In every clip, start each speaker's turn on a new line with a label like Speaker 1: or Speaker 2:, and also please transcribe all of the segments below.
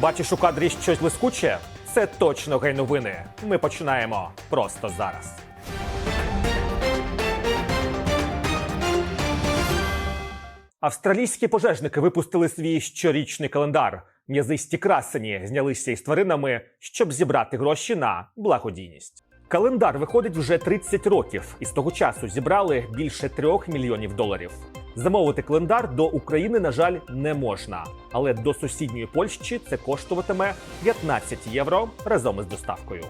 Speaker 1: Бачиш у кадрі щось блискуче? Це точно гей-новини. Ми починаємо просто зараз. Австралійські пожежники випустили свій щорічний календар. М'язисті красені знялися із тваринами, щоб зібрати гроші на благодійність. Календар виходить вже 30 років, і з того часу зібрали більше трьох мільйонів доларів. Замовити календар до України, на жаль, не можна, але до сусідньої Польщі це коштуватиме 15 євро разом із доставкою.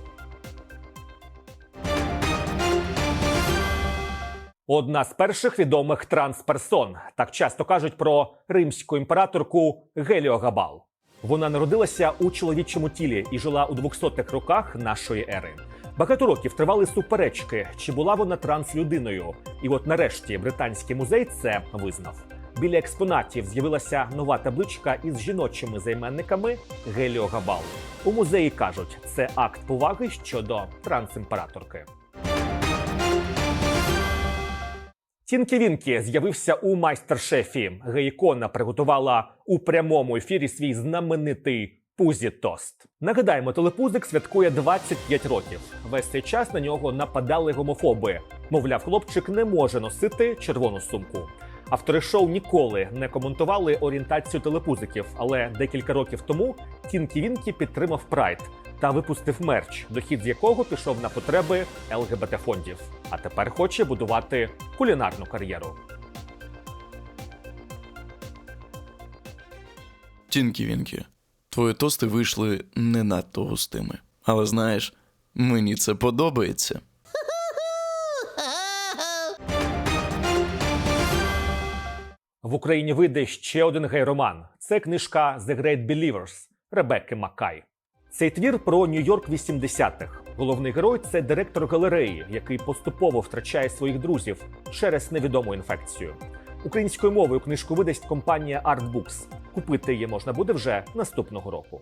Speaker 1: Одна з перших відомих трансперсон. Так часто кажуть про римську імператорку Геліогабал. Вона народилася у чоловічому тілі і жила у 200-х роках нашої ери. Багато років тривали суперечки, чи була вона транслюдиною. І от нарешті британський музей це визнав. Біля експонатів з'явилася нова табличка із жіночими займенниками Геліогабал. У музеї кажуть, це акт поваги щодо трансімператорки. Тінкі Вінкі з'явився у майстер-шефі. Гейкона приготувала у прямому ефірі свій знаменитий Пузі Тост. Нагадаємо, телепузик святкує 25 років. Весь цей час на нього нападали гомофоби. Мовляв, хлопчик не може носити червону сумку. Автори шоу ніколи не коментували орієнтацію телепузиків, але декілька років тому Тінкі Вінкі підтримав Прайд та випустив мерч, дохід з якого пішов на потреби ЛГБТ фондів. А тепер хоче будувати кулінарну кар'єру.
Speaker 2: Тінкі Вінкі, твої тости вийшли не надто густими. Але знаєш, мені це подобається.
Speaker 1: В Україні вийде ще один гей-роман. Це книжка The Great Believers Ребекки Маккай. Цей твір про Нью-Йорк 80-х. Головний герой це директор галереї, який поступово втрачає своїх друзів через невідому інфекцію. Українською мовою книжку видасть компанія Artbooks. Купити її можна буде вже наступного року.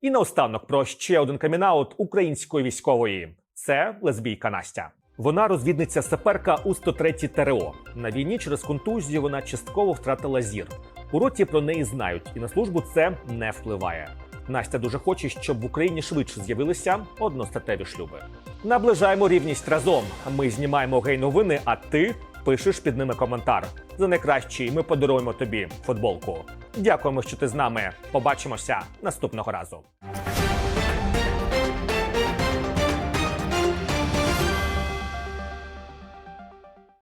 Speaker 1: І наостанок про ще один камінаут української військової. Це лесбійка Настя. Вона розвідниця саперка у 103-й ТРО. На війні через контузію вона частково втратила зір. У роті про неї знають, і на службу це не впливає. Настя дуже хоче, щоб в Україні швидше з'явилися одностатеві шлюби. Наближаємо рівність разом. Ми знімаємо гей-новини, а ти пишеш під ними коментар. За найкращий ми подаруємо тобі футболку. Дякуємо, що ти з нами. Побачимося наступного разу.